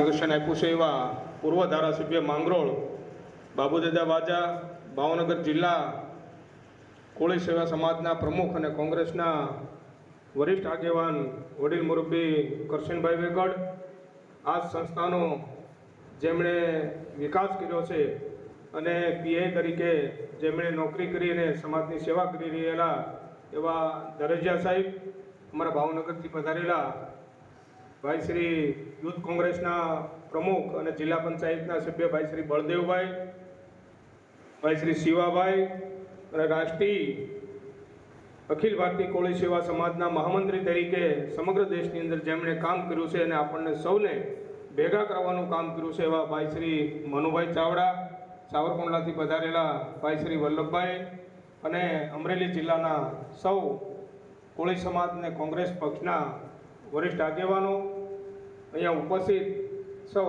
માર્ગદર્શન આપ્યું છે એવા પૂર્વ ધારાસભ્ય માંગરોળ, બાબુદાદા વાજા, ભાવનગર જિલ્લા કોળી સેવા સમાજના પ્રમુખ અને કોંગ્રેસના વરિષ્ઠ આગેવાન વડીલ મુરબ્બી કરશનભાઈ વેગડ. આ સંસ્થાનો જેમણે વિકાસ કર્યો છે અને પીએ તરીકે જેમણે નોકરી કરીને સમાજની સેવા કરી રહેલા એવા દરજિયા સાહેબ, અમારા ભાવનગરથી પધારેલા ભાઈ શ્રી યુથ કોંગ્રેસના પ્રમુખ અને જિલ્લા પંચાયતના સભ્ય ભાઈ શ્રી બળદેવભાઈ, ભાઈ શ્રી શિવાભાઈ અને રાષ્ટ્રીય અખિલ ભારતીય કોળી સેવા સમાજના મહામંત્રી તરીકે સમગ્ર દેશની અંદર જેમણે કામ કર્યું છે અને આપણને સૌને ભેગા કરવાનું કામ કર્યું છે એવા ભાઈ શ્રી મનુભાઈ ચાવડા, સાવરકુંડલાથી પધારેલા ભાઈ શ્રી વલ્લભભાઈ અને અમરેલી જિલ્લાના સૌ કોળી સમાજ અને કોંગ્રેસ પક્ષના વરિષ્ઠ આગેવાનો અહીંયા ઉપસ્થિત સૌ